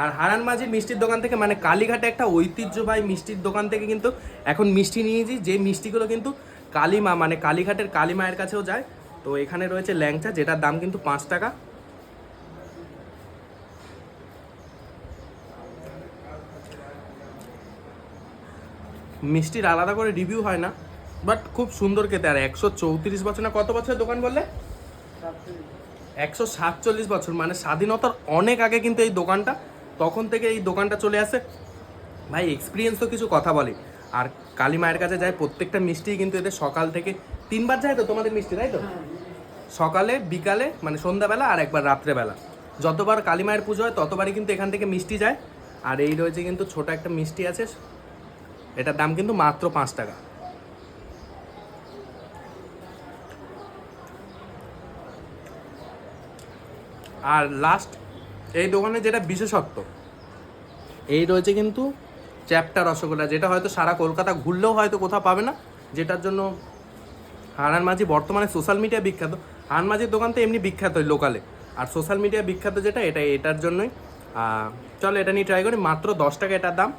আর হারান মাঝির মিষ্টির দোকান থেকে মানে কালীঘাটে একটা ঐতিহ্যবাহী মিষ্টির দোকান থেকে কিন্তু এখন মিষ্টি নিয়েছি। যে মিষ্টিগুলো কিন্তু কালীমা মানে কালীঘাটের কালী মায়ের কাছেও যায়। তো এখানে রয়েছে ল্যাংচা, যেটার দাম কিন্তু পাঁচ টাকা। মিষ্টির আলাদা করে রিভিউ হয় না বাট খুব সুন্দর খেতে। আর একশো চৌত্রিশ বছর না, কত বছর দোকান বললে? একশো সাতচল্লিশ বছর মানে স্বাধীনতার অনেক আগে কিন্তু এই দোকানটা। তখন থেকে এই দোকানটা চলে আসে। ভাই এক্সপিরিয়েন্স তো কিছু কথা বলে। আর কালী মায়ের কাছে যায় প্রত্যেকটা মিষ্টি কিন্তু এদের সকাল থেকে তিনবার যায় তো তোমাদের মিষ্টি তাই তো? সকালে বিকালে মানে সন্ধ্যাবেলা আর একবার রাত্রেবেলা। যতবার কালী মায়ের পুজো হয় ততবারই কিন্তু এখান থেকে মিষ্টি যায়। আর এই রয়েছে কিন্তু ছোট একটা মিষ্টি আছে। এটার দাম কিন্তু মাত্র পাঁচ টাকা। আর লাস্ট এই দোকানে যেটা বিশেষত্ব, এই রয়েছে কিন্তু চ্যাপটা রসগোল্লা, যেটা হয়তো সারা কলকাতা ঘুরলেও হয়তো কোথাও পাবে না, যেটার জন্য হারান মাঝি বর্তমানে সোশ্যাল মিডিয়া বিখ্যাত। হারান মাঝির দোকান তো এমনি বিখ্যাত লোকালে আর সোশ্যাল মিডিয়া বিখ্যাত যেটা, এটা এটার জন্যই। চলো এটা নিয়ে ট্রাই করি, মাত্র দশ টাকা এটার দাম।